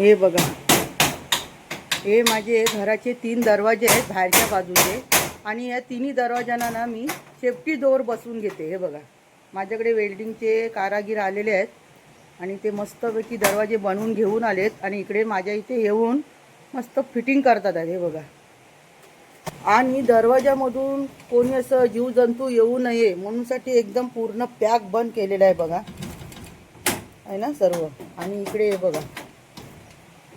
हे बघा. हे माझे घराचे तीन दरवाजे आहेत बाहेरच्या बाजूचे. आणि या तिन्ही दरवाजांना ना मी सेफ्टी दोर बसवून घेते. हे बघा. माझ्याकडे वेल्डिंगचे कारागीर आलेले आहेत. आणि ते मस्तपैकी दरवाजे बनवून घेऊन आलेत. आणि इकडे माझ्या इथे येऊन मस्त फिटिंग करतात हे बघा. आणि दरवाजामधून कोणी असं जीवजंतू येऊ नये म्हणूनसाठी एकदम पूर्ण पॅक बंद केलेलं आहे बघा. आहे ना सर्व? आणि इकडे हे बघा.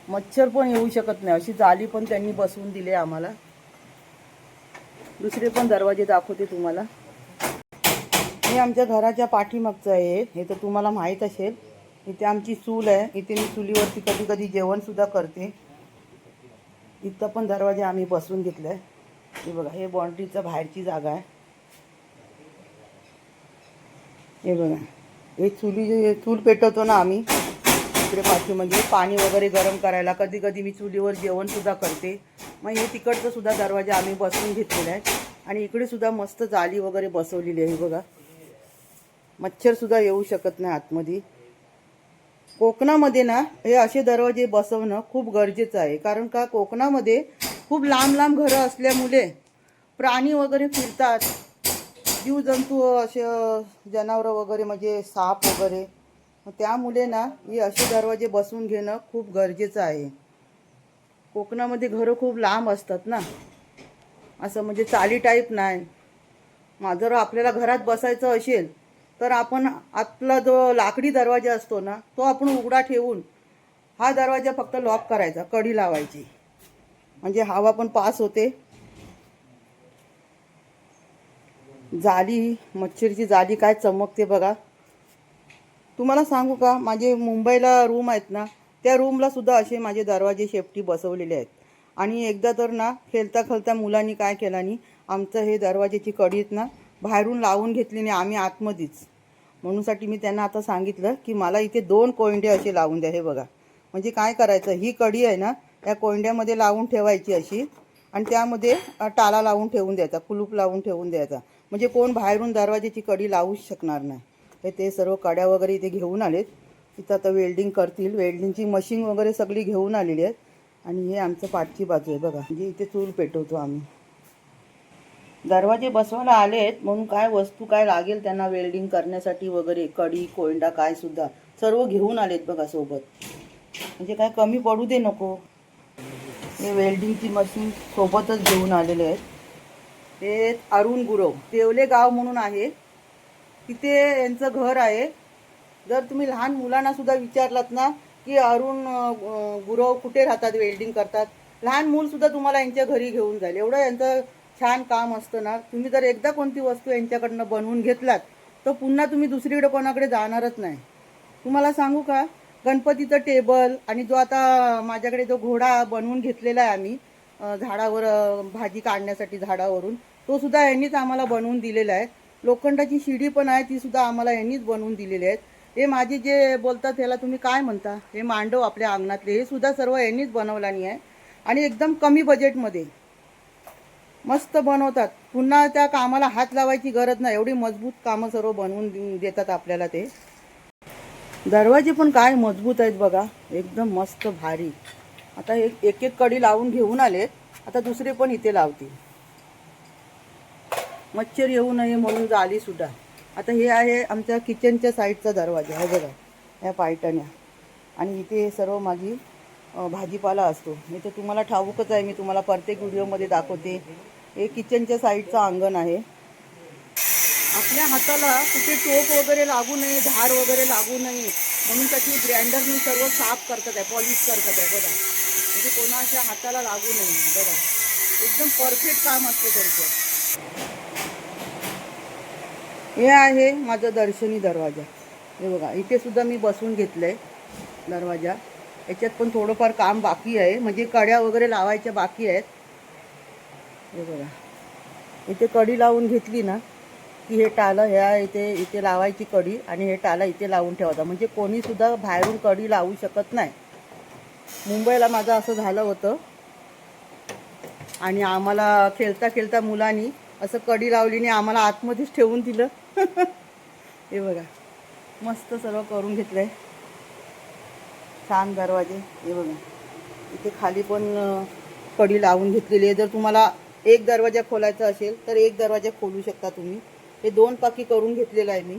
मच्छर पण येऊ शकत नाही. अशी जाली पण त्यांनी बसवून दिली आहे आम्हाला. दुसरे पण दरवाजे दाखवते तुम्हाला. हे आमच्या घराच्या पाठीमागचं आहे हे. तर तुम्हाला माहीत असेल. इथे आमची चूल आहे. इथे मी चुलीवरती कधी कधी जेवणसुद्धा करते. इथं पण दरवाजे आम्ही बसवून घेतले आहे हे बघा हे बाउंड्रीचा बाहेरची जागा आहे. हे बघा हे चुली जे चूल पेटवतो ना आम्ही. इकडे पाठी म्हणजे पाणी वगैरे गरम करायला. कधी कधी मी चुलीवर जेवणसुद्धा करते. मग हे तिकडचं सुद्धा दरवाजे आम्ही बसवून घेतलेले आहेत. आणि इकडे सुद्धा मस्त जाली वगैरे बसवलेली आहे बघा. मच्छरसुद्धा येऊ शकत नाही आतमध्ये. कोकणामध्ये ना हे असे दरवाजे बसवणं खूप गरजेचं आहे. कारण का कोकणामध्ये खूप लांब लांब घरं असल्यामुळे प्राणी वगैरे फिरतात. जीवजंतू असे जनावरं वगैरे म्हणजे साप वगैरे. त्यामुळे ना हे असे दरवाजे बसवून घेणं खूप गरजेचं आहे. कोकणामध्ये घरं खूप लांब असतात ना. असं म्हणजे चाली टाईप नाही. जर आपल्याला घरात बसायचं असेल तर आपण आपला जो लाकडी दरवाजा असतो ना तो आपण उघडा ठेवून हा दरवाजा फक्त लॉक करायचा कडी लावायची. म्हणजे हवा पण पास होते. जाली मच्छरची जाली काय चमकते बघा. तुम्हाला सांगू का माझे मुंबईला रूम आहेत ना त्या रूमला सुद्धा असे माझे दरवाजे शेपटी बसवलेले आहेत. आणि एकदा तर ना खेळता खेळता मुलांनी काय केलं आणि आमचं हे दरवाजेची कडीत ना बाहेरून लावून घेतली नाही आम्ही आतमध्येच. म्हणूनसाठी मी त्यांना आता सांगितलं की मला इथे दोन कोयंडे असे लावून द्या हे बघा. म्हणजे काय करायचं ही कडी आहे ना त्या कोयंड्यामध्ये लावून ठेवायची अशी आणि त्यामध्ये टाला लावून ठेवून द्यायचा कुलूप लावून ठेवून द्यायचा. म्हणजे कोण बाहेरून दरवाजाची कडी लावूच शकणार नाही. हे ते सर्व कड्या वगैरे इथे घेऊन आलेत. तिथं आता वेल्डिंग करतील. वेल्डिंगची मशीन वगैरे सगळी घेऊन आलेली आहेत. आणि हे आमचं पाठची बाजू आहे बघा. म्हणजे इथे चूल पेटवतो आम्ही. दरवाजे बसवायला आले आहेत म्हणून काय वस्तू काय लागेल त्यांना वेल्डिंग करण्यासाठी वगैरे कडी कोयंडा काय सुद्धा सर्व घेऊन आलेत बघा सोबत. म्हणजे काय कमी पडू दे नको. हे वेल्डिंगची मशीन सोबतच घेऊन आलेले आहेत. ते अरुण गुरव देवले गाव म्हणून आहे. तिथे यांचं घर आहे. जर तुम्ही लहान मुलांना सुद्धा विचारलात ना की अरुण गुरव कुठे राहतात वेल्डिंग करतात? लहान मूल सुद्धा तुम्हाला यांच्या घरी घेऊन जाईल. एवढं यांचं छान काम असतं ना. तुम्ही जर एकदा कोणती वस्तू यांच्याकडनं बनवून घेतलात तर पुन्हा तुम्ही दुसरीकडे कोणाकडे जाणारच नाही. तुम्हाला सांगू का? गणपतीचं टेबल आणि जो आता माझ्याकडे जो घोडा बनवून घेतलेला आहे आम्ही झाडावर भाजी काढण्यासाठी झाडावरून तो सुद्धा यांनीच आम्हाला बनवून दिलेला आहे. लोखंडाची शिडी पण आहे ती सुद्धा आम्हाला यांनीच बनवून दिलेली आहेत. हे माझे जे बोलतात त्याला तुम्ही काय म्हणता? हे मांडव आपल्या अंगणातले हे सुद्धा सर्व यांनीच बनवलानी आहे. आणि एकदम कमी बजेटमध्ये मस्त बनवतात. पुन्हा त्या कामाला हात लावायची गरज नाही. एवढी मजबूत कामं सर्व बनवून देतात आपल्याला ते. दरवाजे पण काय मजबूत आहेत बघा. एकदम मस्त भारी. आता एक एक एक कडी लावून घेऊन आलेत. आता दुसरे पण इथे लावतील. मच्छर येऊ नये म्हणून जाली सुद्धा. आता हे आहे आमच्या किचनच्या साईडचा दरवाजा हे बघा ह्या पायटण्या. आणि इथे सर्व माझी भाजीपाला असतो. मी तर तुम्हाला ठाऊकच आहे मी तुम्हाला प्रत्येक व्हिडिओमध्ये दाखवते. हे किचनच्या साईडचं अंगण आहे. आपल्या हाताला कुठे टोप वगैरे लागू नये धार वगैरे लागू नये म्हणून त्याची ग्राइंडरने सर्व साफ करतात आहे पॉलिश करतात आहे बघा. म्हणजे कोणाच्या हाताला लागू नये बघा. एकदम परफेक्ट काम असतं त्यांचं. हे आहे माझं दर्शनी दरवाजा. हे बघा इथे सुद्धा मी बसवून घेतलं आहे दरवाजा. याच्यात पण थोडंफार काम बाकी आहे. म्हणजे कड्या वगैरे लावायच्या बाकी आहेत. हे बघा. इथे कडी लावून घेतली ना की हे टालं ह्या इथे इथे लावायची कडी आणि हे टाला इथे लावून ठेवायचा म्हणजे कोणीसुद्धा बाहेरून कडी लावू शकत नाही. मुंबईला माझं असं झालं होतं. आणि आम्हाला खेळता खेळता मुलांनी असं कडी लावली आणि आम्हाला आतमध्येच ठेवून दिलं. हे बघा मस्त सर्व करून घेतलंय. छान दरवाजे हे बघा. इथे खाली पण कडी लावून घेतलेली आहे. जर तुम्हाला एक दरवाजा खोलायचा असेल तर एक दरवाजा खोलू शकता तुम्ही. हे दोन पाकी करून घेतलेलं आहे मी.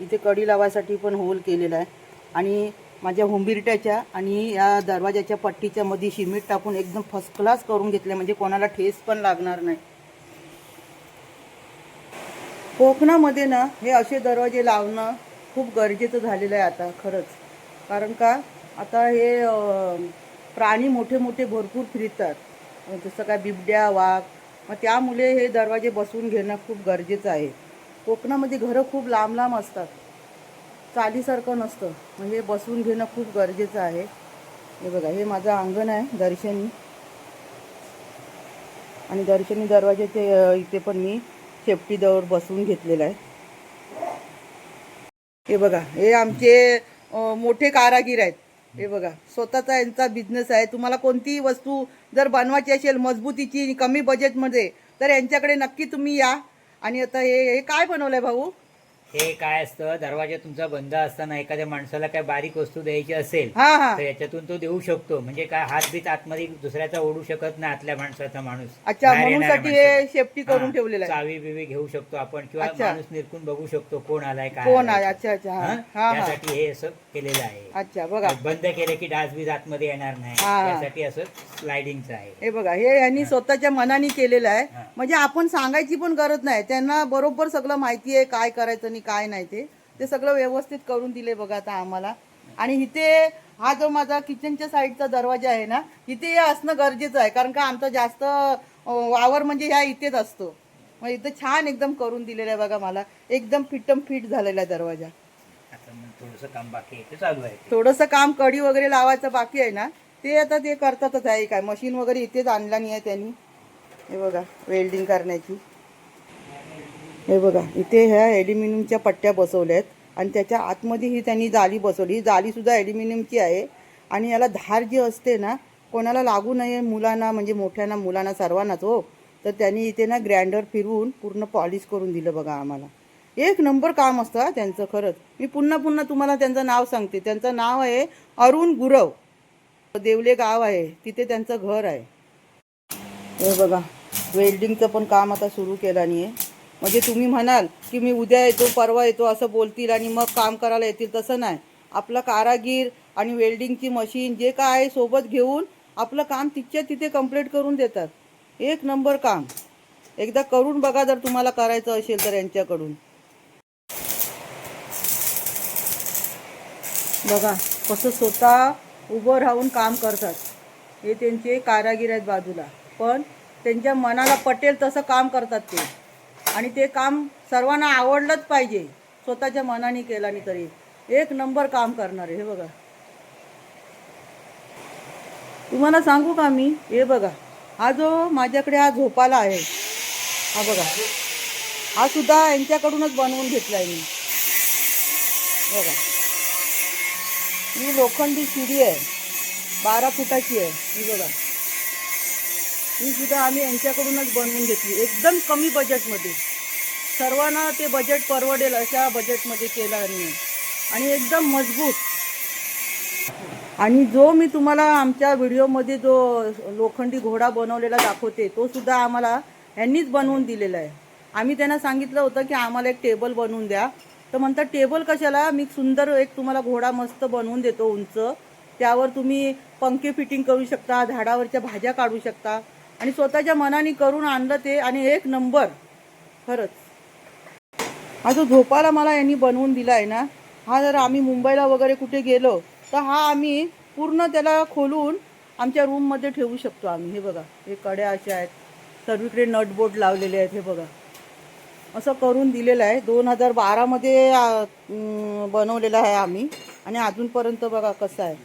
इथे कडी लावायसाठी पण होल केलेला आहे. आणि माझ्या हुंबिरट्याच्या आणि या दरवाजाच्या पट्टीच्या मध्ये सिमेंट टाकून एकदम फर्स्ट क्लास करून घेतले म्हणजे कोणाला ठेस पण लागणार नाही. कोकणामध्ये ना हे असे दरवाजे लावणं खूप गरजेचं झालेलं आहे आता खरंच. कारण का आता हे प्राणी मोठे मोठे भरपूर फिरतात. जसं काय बिबड्या वाघ मग त्यामुळे हे दरवाजे बसवून घेणं खूप गरजेचं आहे. कोकणामध्ये घरं खूप लांब लांब असतात. चालीसारखं नसतं. म्हणजे बसवून घेणं खूप गरजेचं आहे. हे बघा हे माझं अंगण आहे दर्शनी. आणि दर्शनी दरवाजाचे इथे पण मी सेफ्टी दवर बसवून घेतलेलं आहे. हे बघा हे आमचे मोठे कारागीर आहेत. हे बघा स्वतःचा यांचा बिझनेस आहे. तुम्हाला कोणतीही वस्तू जर बनवायची असेल मजबूतीची कमी बजेटमध्ये तर यांच्याकडे नक्की तुम्ही या. आणि आता हे हे काय आहे भाऊ? हे काय असतं? दरवाजा तुमचा बंद असताना एखाद्या माणसाला काय बारीक वस्तू द्यायची असेल तर याच्यातून तो देऊ शकतो. म्हणजे काय हात बीत आतमध्ये दुसऱ्याचा ओढू शकत नाही आतल्या माणसाचा माणूस. अच्छा बाहेर म्हणून येणाऱ्या साठी हे माणसाचा. सेफ्टी करून ठेवलेलं आहे. चावी बिवी घेऊ शकतो आपण किंवा अच्छा. माणूस निरकून बघू शकतो कोण आलाय काय कोण आलाय. अच्छा अच्छा. हा? हा? हा. हा त्यासाठी हे असं केलेलं आहे. अच्छा बघा. बंद केले की डास बीज आतमध्ये येणार नाही. हा. त्यासाठी असं स्लायडिंगचं आहे. हे बघा हे यांनी स्वतःच्या मनाने केलेलं आहे. हा. म्हणजे आपण सांगायची पण गरज नाही. त्यांना बरोबर सगळं माहिती आहे काय करायचं आणि काय नाही ते. ते सगळं व्यवस्थित करून दिले बघा आता आम्हाला. आणि इथे हा जो माझा किचनच्या साईडचा दरवाजा आहे ना इथे हे असणं गरजेचं आहे. कारण का आमचा जास्त वावर म्हणजे ह्या इथेच असतो. मग इथं छान एकदम करून दिलेलं आहे बघा मला. एकदम फिटम फिट झालेला आहे दरवाजा. थोडंसं काम बाकी आहे चालू आहे? थोडंसं काम कडी वगैरे लावायचं बाकी आहे ना ते आता ते करतातच आहे काय. मशीन वगैरे इथेच आणला नाही आहे त्यांनी. हे बघा वेल्डिंग करण्याची. हे बघा इथे ह्या ॲल्युमिनियमच्या पट्ट्या बसवल्या आहेत आणि त्याच्या आतमध्ये ही त्यांनी जाली बसवली. ही जालीसुद्धा ॲल्युमिनियमची आहे आणि याला धार जी असते ना कोणाला लागू नये मुलांना म्हणजे मोठ्यांना मुलांना सर्वांनाच हो. तर त्यांनी इथे ना ग्रँडर फिरवून पूर्ण पॉलिश करून दिलं बघा आम्हाला. एक नंबर काम असतं त्यांचं खरंच. मी पुन्हा पुन्हा तुम्हाला त्यांचं नाव सांगते. त्यांचं नाव आहे अरुण गुरव. देवले गाव आहे. तिथे त्यांचं घर आहे. हे बघा वेल्डिंगचं पण काम आता सुरू केलं नाही आहे म्हणजे तुम्ही म्हणाल की मी उद्या येतो परवा येतो असं बोलतील आणि मग काम करायला येतील. तसं नाही. आपलं कारागीर आणि वेल्डिंगची मशीन जे काय आहे सोबत घेऊन आपलं काम तिथच्या तिथे कंप्लीट करून देतात. एक नंबर काम. एकदा करून बघा जर तुम्हाला करायचं असेल तर यांच्याकडून. बघा कसं स्वतः उभं राहून काम करतात. हे त्यांचे कारागीर आहेत बाजूला. पण त्यांच्या मनाला पटेल तसं काम करतात ते. आणि ते काम सर्वांना आवडलंच पाहिजे. स्वतःच्या मनाने केलं तरी. एक नंबर काम करणार हे बघा. तुम्हाला सांगू का मी? हे बघा. हा जो माझ्याकडे हा झोपाला आहे. हा बघा. हा सुद्धा यांच्याकडूनच बनवून घेतला आहे मी. बघा. ही लोखंडी शिडी आहे. बारा फुटाची आहे. ही बघा. ही सुद्धा आम्ही यांच्याकडूनच बनवून घेतली. एकदम कमी बजेटमध्ये सर्वांना ते बजेट परवडेल अशा बजेटमध्ये केलं आम्ही. आणि एकदम मजबूत. आणि जो मी तुम्हाला आमच्या व्हिडिओमध्ये जो लोखंडी घोडा बनवलेला दाखवते तो सुद्धा आम्हाला यांनीच बनवून दिलेला आहे. आम्ही त्यांना सांगितलं होतं की आम्हाला एक टेबल बनवून द्या. तर म्हणतात टेबल कशाला? मी सुंदर एक तुम्हाला घोडा मस्त बनवून देतो उंच. त्यावर तुम्ही पंखे फिटिंग करू शकता झाडावरच्या भाज्या काढू शकता. आणि स्वतःच्या मनाने करून आणलं ते आणि एक नंबर. खरंच. हा जो झोपाला मला यांनी बनवून दिला आहे ना हा जर आम्ही मुंबईला वगैरे कुठे गेलो तर हा आम्ही पूर्ण त्याला खोलून आमच्या रूममध्ये ठेवू शकतो आम्ही. हे बघा हे कड्या अशा आहेत. सर्वीकडे नट बोर्ड लावलेले आहेत हे बघा. असं करून दिलेलं आहे. दोन हजार बारामध्ये बनवलेला आहे आम्ही. आणि अजूनपर्यंत बघा कसं आहे.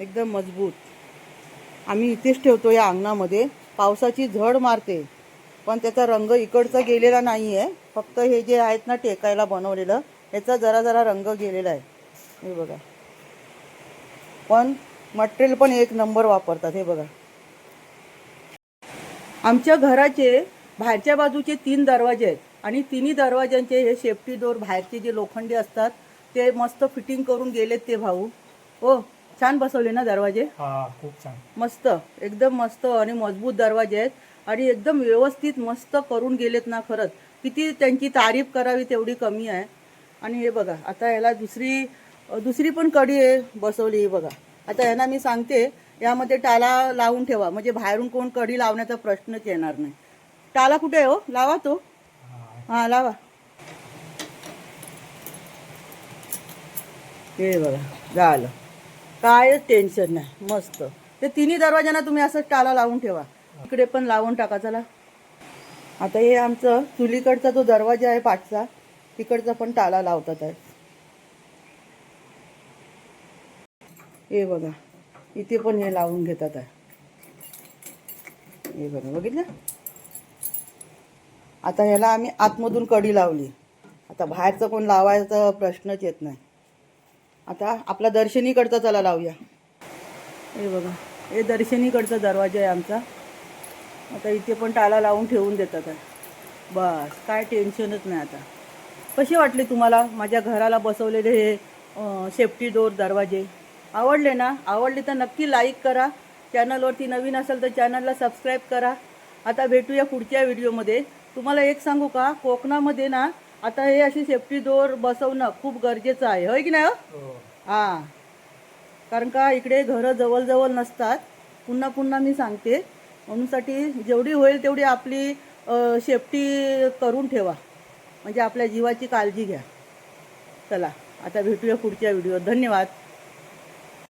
एकदम मजबूत. आम्ही इथेच ठेवतो या अंगणामध्ये. पावसाची झड मारते. पण त्याचा रंग इकडचा गेलेला नाही आहे फक्त हे जे आहेत ना टेकायला बनवलेलं याचा जरा जरा रंग गेलेला आहे. हे बघा. पण मटेरियल पण एक नंबर वापरतात हे बघा. आमच्या घराचे बाहेरच्या बाजूचे तीन दरवाजे आहेत. आणि तिन्ही दरवाज्यांचे हे सेफ्टी डोर बाहेरचे जे लोखंडी असतात ते मस्त फिटिंग करून गेलेत ते भाऊ. हो. छान बसवले ना दरवाजे? हा खूप छान. मस्त. एकदम मस्त आणि मजबूत दरवाजे आहेत. आणि एकदम व्यवस्थित मस्त करून गेलेत ना खरंच. किती त्यांची तारीफ करावी तेवढी कमी आहे. आणि हे बघा आता याला दुसरी दुसरी पण कडी आहे बसवली हे बघा. आता यांना मी सांगते यामध्ये टाला लावून ठेवा. म्हणजे बाहेरून कोण कडी लावण्याचा प्रश्नच येणार नाही. टाला कुठे आहे हो? लावा तो. हा. हा लावा. हे बघा झालं. कायच टेन्शन नाही मस्त. ते तिन्ही दरवाज्यांना तुम्ही असं टाला लावून ठेवा. इकडे पण लावून टाका चला. आता हे आमचं चुलीकडचा जो दरवाजा आहे पाठचा तिकडचा पण टाला लावतात आहे. हे बघा इथे पण हे लावून घेतात आहे. हे बघा बघितलं? आता ह्याला आम्ही आतमधून कडी लावली. आता बाहेरचं कोण लावायचा प्रश्नच येत नाही. आता आपला दर्शनीकडचा चला लावूया. हे बघा हे दर्शनीकडचा दरवाजा आहे आमचा. आता इथे पण टाला लावून ठेवून देतात आहे. बस काय टेन्शनच नाही आता. कसे वाटले तुम्हाला माझ्या घराला बसवलेले हे सेफ्टी डोर दरवाजे? आवडले ना? आवडले तर नक्की लाईक करा. चॅनलवरती नवीन असेल तर चॅनलला सबस्क्राईब करा. आता भेटूया पुढच्या व्हिडिओमध्ये तुम्हाला एक सांगू का? कोकणामध्ये ना आता हे अशी सेफ्टी डोर बसवणं खूप गरजेचं आहे. होय की नाही हो? हो. हां. कारण का इकडे घरं जवळजवळ नसतात. पुन्हा पुन्हा मी सांगते. म्हणूनसाठी जेवढी होईल तेवढी आपली सेफ्टी करून ठेवा. म्हणजे आपल्या जीवाची काळजी घ्या. चला आता भेटूया पुढच्या व्हिडिओ धन्यवाद.